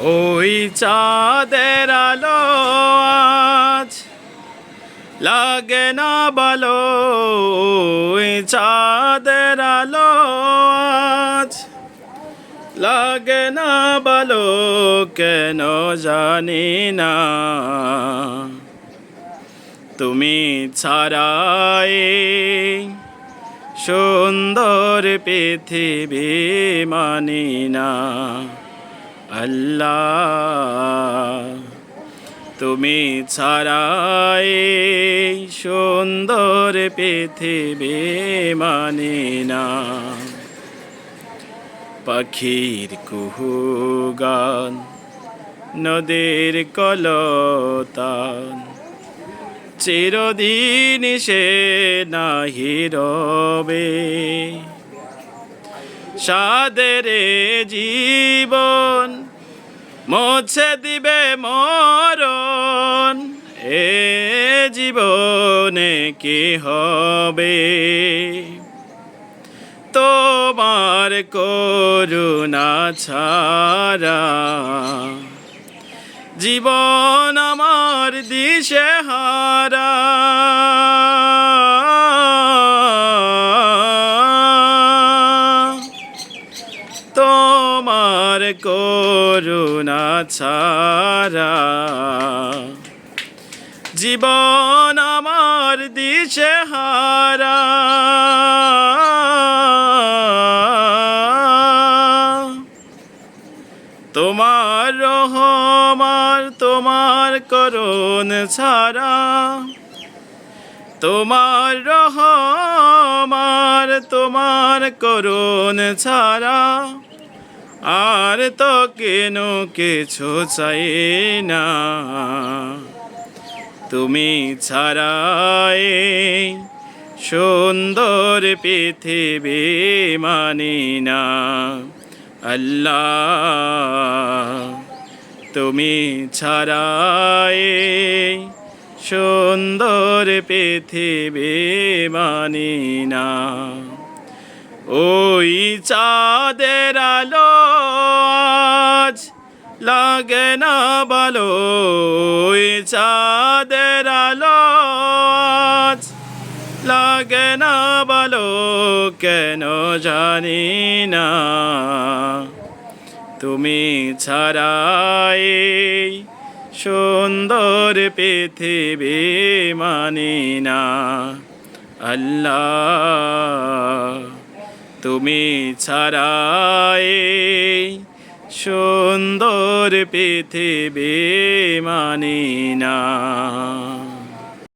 ওই চাঁদের আলো আজ লাগে না বলো, ওই চাঁদের আলো আজ লাগে না বলো, কেন জানি না। তুমি ছাড়াই সুন্দর পৃথিবী মানি না। আল্লাহ, তুমি ছাড়াই সুন্দর পৃথিবী মানে না। পাখির কুহু গান নদীর কলতান, চিরদিন সে নাহি রবে। সাদের জীবন, মোছে দিবে মরণ, এ জীবনে কি হবে? তোমার করুণা ছাড়া জীবন আমার দিশে হারা তোমার করুণা ছাড়া। জীবন আমার দিশে হারা। তোমার রহমার তোমার করুণ ছাড়া। তোমার রহমার তোমার করুণ ছাড়া আর তো কেন কিছু চাই না। তুমি ছাড়াই সুন্দর পৃথিবী মানি না। আল্লাহ, তুমি ছাড়াই সুন্দর পৃথিবী মানি না। ওই চাঁদের আলো আজ লাগে না বলো ওই চাঁদের আলো আজ লাগে না বলো কেন জানি না। তুমি ছাড়াই সুন্দর পৃথিবী মানি না। আল্লাহ তুমি ছাড়াই সুন্দর পৃথিবী মানি না।